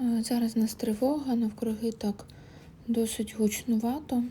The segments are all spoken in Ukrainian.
Е, Зараз нас тривога, навкруги так досить гучнувато.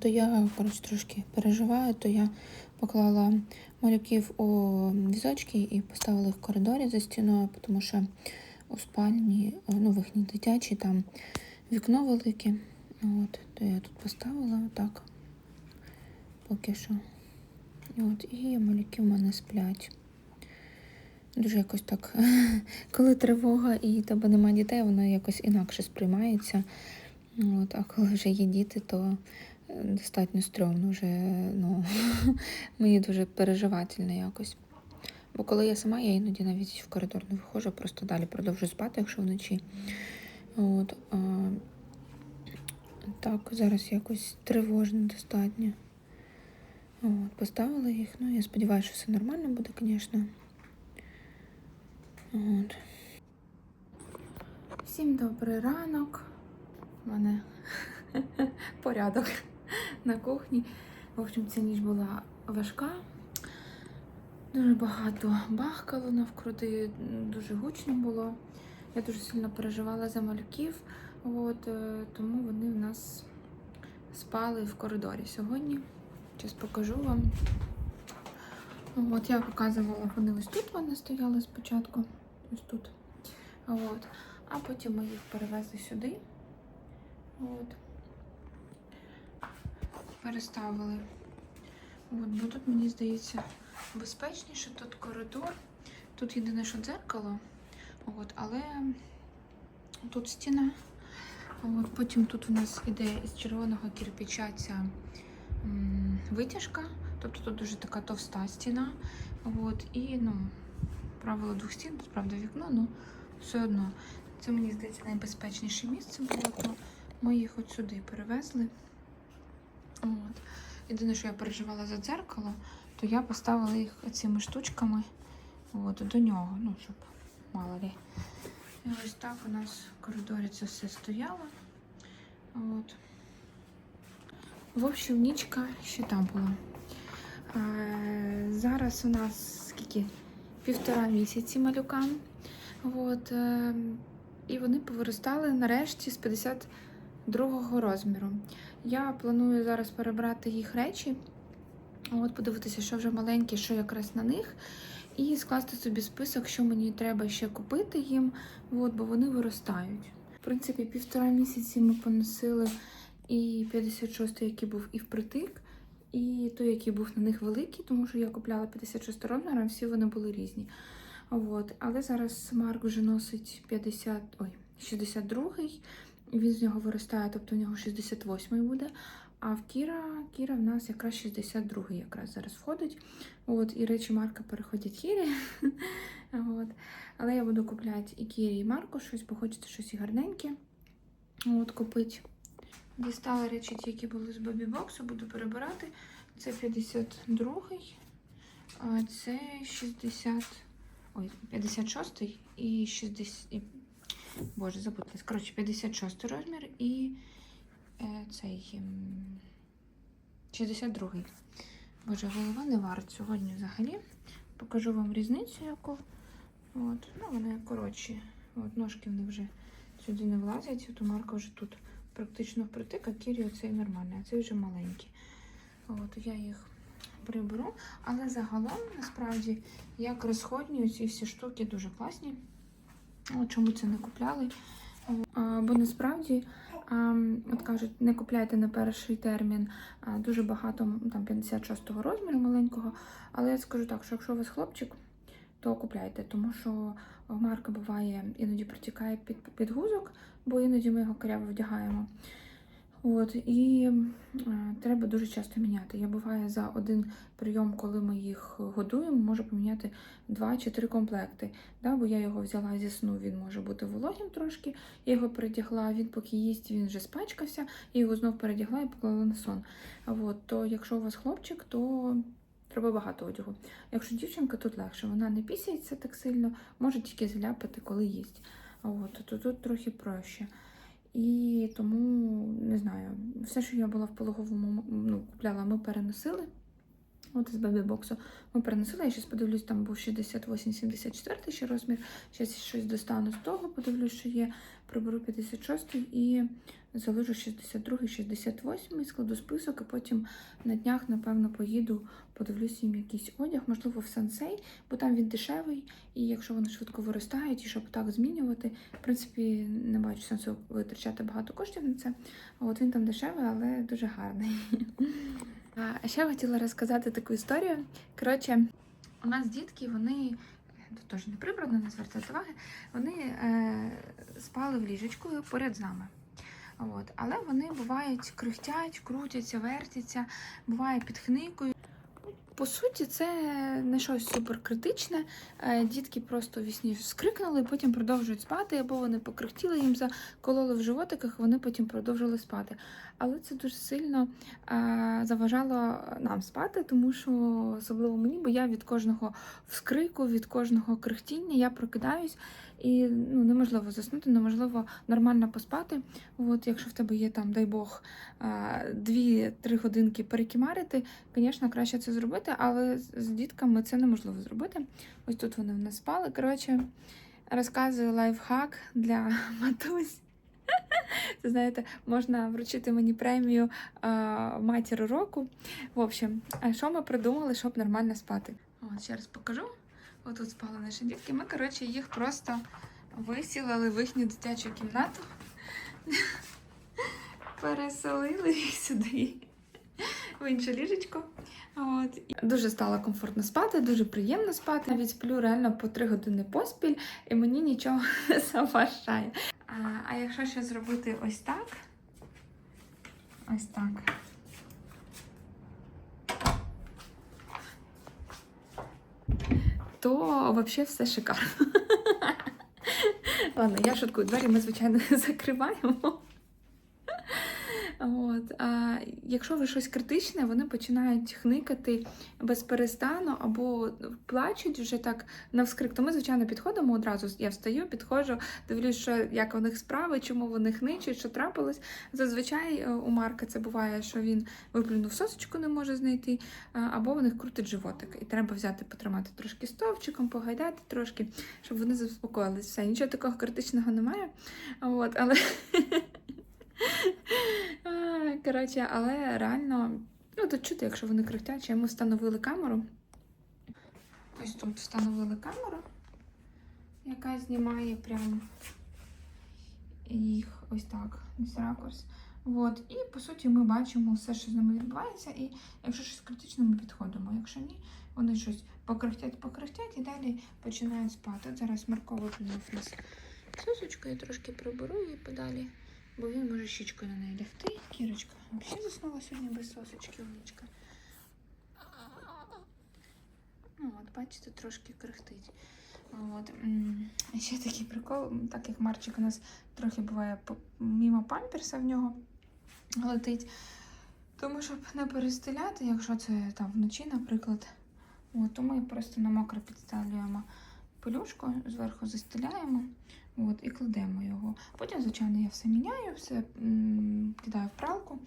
То я коротше, трошки переживаю, то я поклала малюків у візочки і поставила їх в коридорі за стіною, тому що у спальні, е, ну, в їхній дитячій, там вікно велике. От, то я тут поставила отак. Поки що. От, і малюки в мене сплять. Дуже якось так, коли тривога і тебе немає дітей, воно якось інакше сприймається. От, а коли вже є діти, то е, достатньо стрьомно вже, ну, мені дуже переживательно якось. Бо коли я сама, я іноді навіть в коридор не виходжу, просто далі продовжую спати, якщо вночі. От, а, так, зараз якось тривожно достатньо. От, поставила їх. Ну, я сподіваюся, що все нормально буде, звісно. От. Всім добрий ранок. У мене порядок на кухні. В общем, ця ніч була важка. Дуже багато бахкало навкруги, дуже гучно було. Я дуже сильно переживала за малюків, от, е, тому вони в нас спали в коридорі сьогодні. Зараз покажу вам. От, я показувала, вони ось тут вони стояли спочатку. Ось тут. От. А потім ми їх перевезли сюди. От. Переставили. От, бо тут, мені здається, безпечніше, тут коридор. Тут єдине, що дзеркало. От, але тут стіна. От, потім тут у нас іде із червоного кирпича ця витяжка. Тобто тут дуже така товста стіна. От, і ну, правило двох стін, тут правда вікно, ну все одно. Це мені здається найбезпечніше місце було, то ми їх от сюди перевезли. От. Єдине, що я переживала за дзеркало, то я поставила їх цими штучками от, до нього, ну, щоб мало лі. І ось так у нас в коридорі це все стояло. От. В общем, нічка ще там була. Зараз у нас скільки? Півтора місяці малюкам. От, е, і вони повиростали нарешті з 52-го розміру. Я планую зараз перебрати їх речі, от, подивитися, що вже маленьке, що якраз на них, і скласти собі список, що мені треба ще купити їм, от, бо вони виростають. В принципі, півтора місяці ми поносили і 56-й, який був і впритик, і той, який був на них великий, тому що я купляла 56 розмір, а всі вони були різні. От. Але зараз Марк вже носить 50, ой, 62-й, він з нього виростає, тобто у нього 68-й буде. А в Кіра, Кіра в нас якраз 62-й якраз зараз входить. От, і речі Марка переходять Кірі. От. Але я буду купляти і Кірі, і Марку щось, бо хочеться щось і гарненьке от, купити. Дістала речі, які були з Бобі Боксу, буду перебирати. Це 52-й, а це 60. Ой, 56 і 60. Боже, запуталась. Коротше, 56 розмір і е, цей ем, 62. Боже, голова не варить сьогодні взагалі. Покажу вам різницю яку. От, ну, вони коротші. От, ножки в них вже сюди не влазять, то Марка вже тут практично впритик, а Кірі оцей нормальний, а цей вже маленький. От, я їх приберу. Але загалом, насправді, як розходні, ці всі штуки дуже класні. От чому це не купляли? А, бо насправді, а, от кажуть, не купляйте на перший термін а, дуже багато, там 56-го розміру маленького. Але я скажу так, що якщо у вас хлопчик, то купляйте, тому що марка буває іноді протікає під, гузок, бо іноді ми його коряво вдягаємо. От, і е, треба дуже часто міняти. Я буває за один прийом, коли ми їх годуємо, можу поміняти два чи три комплекти. Да, бо я його взяла зі сну, він може бути вологим трошки. Я його передягла, він поки їсть, він вже спачкався, я його знов передягла і поклала на сон. От, то якщо у вас хлопчик, то треба багато одягу. Якщо дівчинка, тут легше, вона не пісяється так сильно, може тільки зляпати, коли їсть. От, то тут трохи проще. І тому не знаю, все, що я була в пологовому ну, купляла, ми переносили. От із бебі-боксу ми переносили. Я щось подивлюсь, там був 68-74 ще розмір. Зараз щось достану з того, подивлюсь, що є. Приберу 56 і залежу 62 68 складу список, і потім на днях, напевно, поїду, подивлюсь їм якийсь одяг, можливо, в сенсей, бо там він дешевий, і якщо вони швидко виростають, і щоб так змінювати, в принципі, не бачу сенсу витрачати багато коштів на це. От він там дешевий, але дуже гарний. А ще хотіла розказати таку історію. Коротше, у нас дітки, вони тут теж не прибрано, не звертайте уваги, вони е, спали в ліжечку поряд з нами. От. Але вони бувають крихтять, крутяться, вертяться, буває під хникою. По суті, це не щось суперкритичне. Е, Дітки просто вісні скрикнули, потім продовжують спати, або вони покрихтіли, їм закололи в животиках, вони потім продовжили спати. Але це дуже сильно е, заважало нам спати, тому що особливо мені, бо я від кожного вскрику, від кожного крихтіння я прокидаюсь і ну, неможливо заснути, неможливо нормально поспати. От, якщо в тебе є там, дай Бог, е, 2-3 годинки перекімарити, звісно, краще це зробити, але з дітками це неможливо зробити. Ось тут вони в нас спали. Коротше, розказую лайфхак для матусь. Це знаєте, можна вручити мені премію а, матір року. В общем, що ми придумали, щоб нормально спати? От ще раз покажу. Отут спали наші дітки. Ми, коротше, їх просто висілили в їхню дитячу кімнату, переселили їх сюди в інше ліжечко. От. Дуже стало комфортно спати, дуже приємно спати. Навіть сплю реально по 3 години поспіль, і мені нічого не заважає. А, а якщо ще зробити ось так, ось так. То взагалі все шикарно. Ладно, я шуткую, двері ми, звичайно, закриваємо. От. А якщо ви щось критичне, вони починають хникати без перестану або плачуть вже так навскрик, то ми, звичайно, підходимо одразу. Я встаю, підходжу, дивлюсь, що як у них справи, чому вони хничуть, що трапилось. Зазвичай е, у Марка це буває, що він виплюнув сосочку, не може знайти, або у них крутить животик. І треба взяти, потримати трошки стовпчиком, погайдати трошки, щоб вони заспокоїлись. Все, нічого такого критичного немає. От, але. Коротше, але реально, ну тут чути, якщо вони крихтять, ми встановили камеру. Ось тут встановили камеру, яка знімає прям їх ось так, ось ракурс. От, і по суті ми бачимо все, що з ними відбувається, і якщо щось критичне, ми підходимо. Якщо ні, вони щось покрихтять, покрихтять і далі починають спати. От зараз Марко виплюнув нас сосочку, трошки приберу її подалі. Бо він може щічкою на неї лягти. Кірочка взагалі заснула сьогодні без сосочки умничка. Ну, от, бачите, трошки крихтить. От. Ще такий прикол, так як Марчик у нас трохи буває мімо памперса в нього летить. Тому щоб не перестеляти, якщо це там вночі, наприклад, от, то ми просто на мокро підставлюємо пелюшку, зверху застеляємо. От, і кладемо його. Потім, звичайно, я все міняю, все м, кидаю в пралку.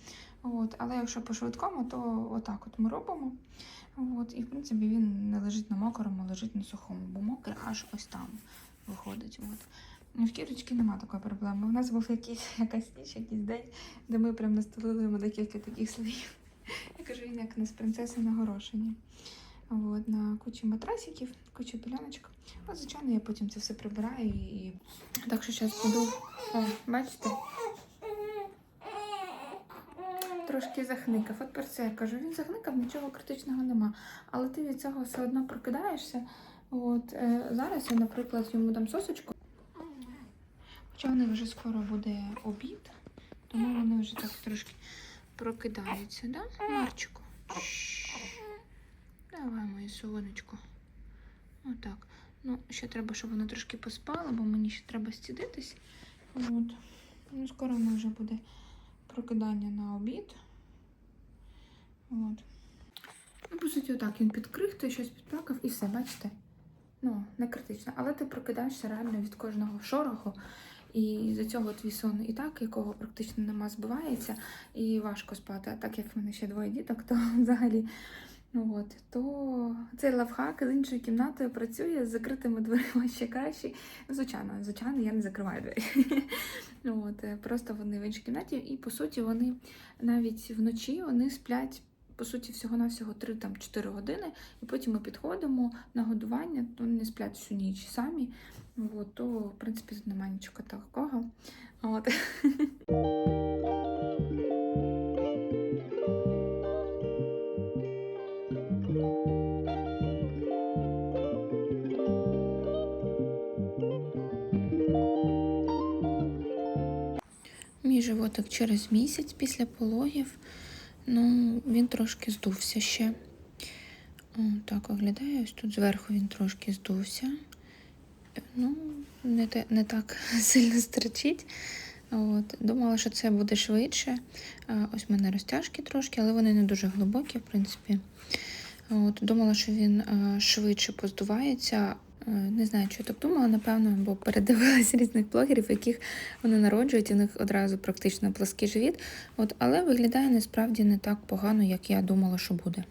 От, але якщо по швидкому, то отак от ми робимо. От, і в принципі він не лежить на мокрому, лежить на сухому, бо мокре аж ось там виходить. От. Ну, В кірочки нема такої проблеми. У нас був якийсь, якась ніч, якийсь день, де ми прям настелили йому декілька таких слоїв. Я кажу, він як з принцеси на горошині. От, на кучу матрасиків, кучу піляночок. От, звичайно, я потім це все прибираю і. Так що зараз буду. О, бачите? Трошки захникав. От про це я кажу, він захникав, нічого критичного нема. Але ти від цього все одно прокидаєшся. От е, зараз я, наприклад, йому дам сосочку. Хоча в них вже скоро буде обід, тому вони вже так трошки прокидаються, да, Марчику? Давай, моє сонечко. Отак. Ну, ще треба, щоб воно трошки поспало, бо мені ще треба стідитись. От. Ну, скоро в мене вже буде прокидання на обід. От. Ну, по суті, отак він підкрихтує, щось підплакав і все, бачите? Ну, не критично. Але ти прокидаєшся реально від кожного шороху. І за цього твій сон і так, якого практично нема, збивається, і важко спати. А так як в мене ще двоє діток, то взагалі От, то цей лавхак з іншою кімнатою працює з закритими дверима ще краще. Звичайно, звичайно, я не закриваю двері. Ну От, е, просто вони в іншій кімнаті, і по суті вони навіть вночі вони сплять. По суті, всього-навсього 3-4 години, і потім ми підходимо на годування, то вони сплять всю ніч самі. От, то, в принципі, тут немає нічого такого. От. животик через місяць після пологів, ну, він трошки здувся ще. О, так виглядає. Ось тут зверху він трошки здувся. Ну, не, те, не так сильно стерчить. От. Думала, що це буде швидше. Ось в мене розтяжки трошки, але вони не дуже глибокі, в принципі. От. Думала, що він швидше поздувається. Е, Не знаю, що я так думала, напевно, бо передивилась різних блогерів, яких вони народжують, у них одразу практично плоский живіт. От, але виглядає насправді не так погано, як я думала, що буде.